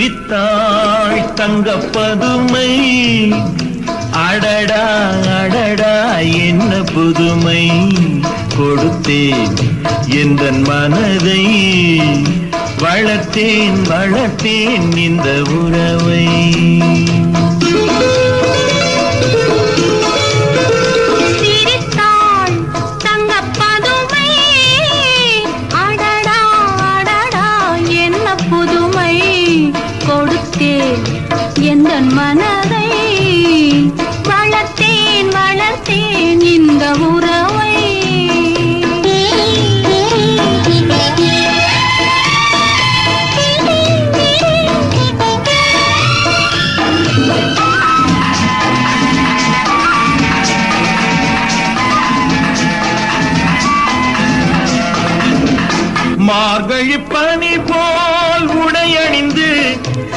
சிரித்தாள் தங்கப்பதுமை. அடடா அடடா என்ன புதுமை. கொடுத்தேன் எந்த மனதை. வளர்த்தேன் வளர்த்தேன் இந்த உறவை. மனதை வளர்த்தேன் வளர்த்தேன் இந்த உறவை. மார்கழி பனி போல் உடையணிந்து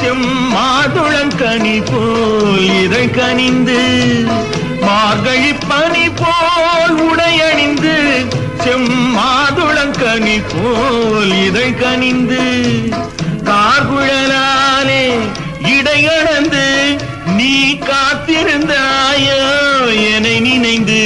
செம்மாதுளம் கனி போல் இதை கனிந்து மார்கழி பனி போல் உடையணிந்து செம்மாதுளம் கனி போல் இதை கனிந்து கார்குழலாலே இடையளந்து நீ காத்திருந்தாயோ என நினைந்து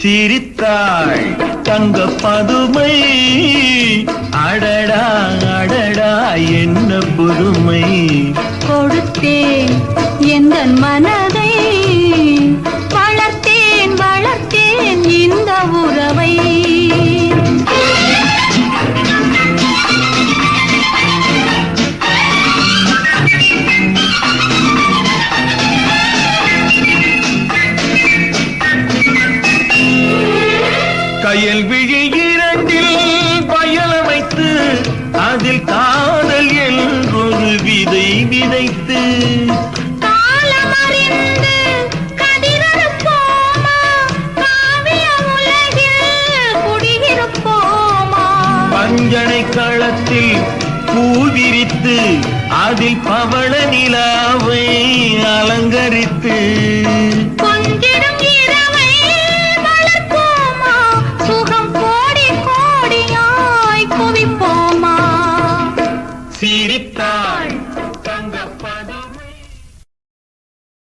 சிரித்தாள். தங்க பதுமை. அடடா அடடா என்ன பொறுமை. கொடுத்தேன் எந்த மனதை. பயலமைத்து அதில் காதல் என்றொரு விதை விதைத்து. பஞ்சனை களத்தில் பூ விரித்து அதில் பவள நிலாவை அலங்கரித்து.